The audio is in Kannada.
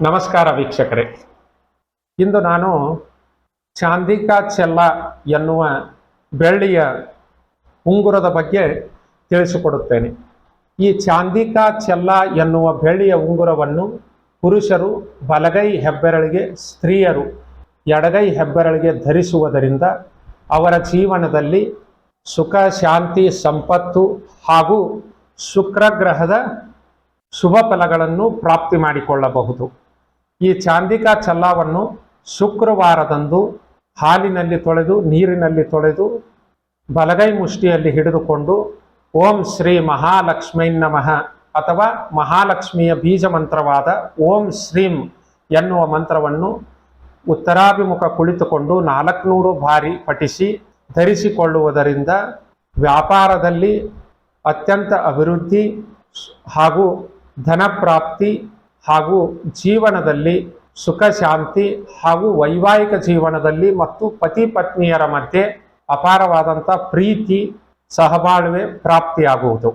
ನಮಸ್ಕಾರ ವೀಕ್ಷಕರೇ. ಇಂದು ನಾನು ಚಾಂದಿಕಾ ಚೆಲ್ಲ ಎನ್ನುವ ಬೆಳ್ಳಿಯ ಉಂಗುರದ ಬಗ್ಗೆ ತಿಳಿಸಿಕೊಡುತ್ತೇನೆ. ಈ ಚಾಂದಿಕಾ ಚೆಲ್ಲ ಎನ್ನುವ ಬೆಳ್ಳಿಯ ಉಂಗುರವನ್ನು ಪುರುಷರು ಬಲಗೈ ಹೆಬ್ಬೆರಳಿಗೆ, ಸ್ತ್ರೀಯರು ಎಡಗೈ ಹೆಬ್ಬೆರಳಿಗೆ ಧರಿಸುವುದರಿಂದ ಅವರ ಜೀವನದಲ್ಲಿ ಸುಖ, ಶಾಂತಿ, ಸಂಪತ್ತು ಹಾಗೂ ಶುಕ್ರಗ್ರಹದ ಶುಭ ಫಲಗಳನ್ನು ಪ್ರಾಪ್ತಿ ಮಾಡಿಕೊಳ್ಳಬಹುದು. ಈ ಚಾಂದಿಕಾ ಚಲ್ಲವನ್ನು ಶುಕ್ರವಾರದಂದು ಹಾಲಿನಲ್ಲಿ ತೊಳೆದು, ನೀರಿನಲ್ಲಿ ತೊಳೆದು, ಬಲಗೈ ಮುಷ್ಟಿಯಲ್ಲಿ ಹಿಡಿದುಕೊಂಡು ಓಂ ಶ್ರೀ ಮಹಾಲಕ್ಷ್ಮೀ ನಮಃ ಅಥವಾ ಮಹಾಲಕ್ಷ್ಮಿಯ ಬೀಜ ಮಂತ್ರವಾದ ಓಂ ಶ್ರೀಂ ಎನ್ನುವ ಮಂತ್ರವನ್ನು ಉತ್ತರಾಭಿಮುಖ ಕುಳಿತುಕೊಂಡು ನಾಲ್ಕುನೂರು ಬಾರಿ ಪಠಿಸಿ ಧರಿಸಿಕೊಳ್ಳುವುದರಿಂದ ವ್ಯಾಪಾರದಲ್ಲಿ ಅತ್ಯಂತ ಅಭಿವೃದ್ಧಿ ಹಾಗೂ ಧನ ಪ್ರಾಪ್ತಿ ಹಾಗೂ ಜೀವನದಲ್ಲಿ ಸುಖ, ಶಾಂತಿ ಹಾಗೂ ವೈವಾಹಿಕ ಜೀವನದಲ್ಲಿ ಮತ್ತು ಪತಿ ಪತ್ನಿಯರ ಮಧ್ಯೆ ಅಪಾರವಾದಂಥ ಪ್ರೀತಿ, ಸಹಬಾಳ್ವೆ, ಪ್ರಾಪ್ತಿಯಾಗುವುದು.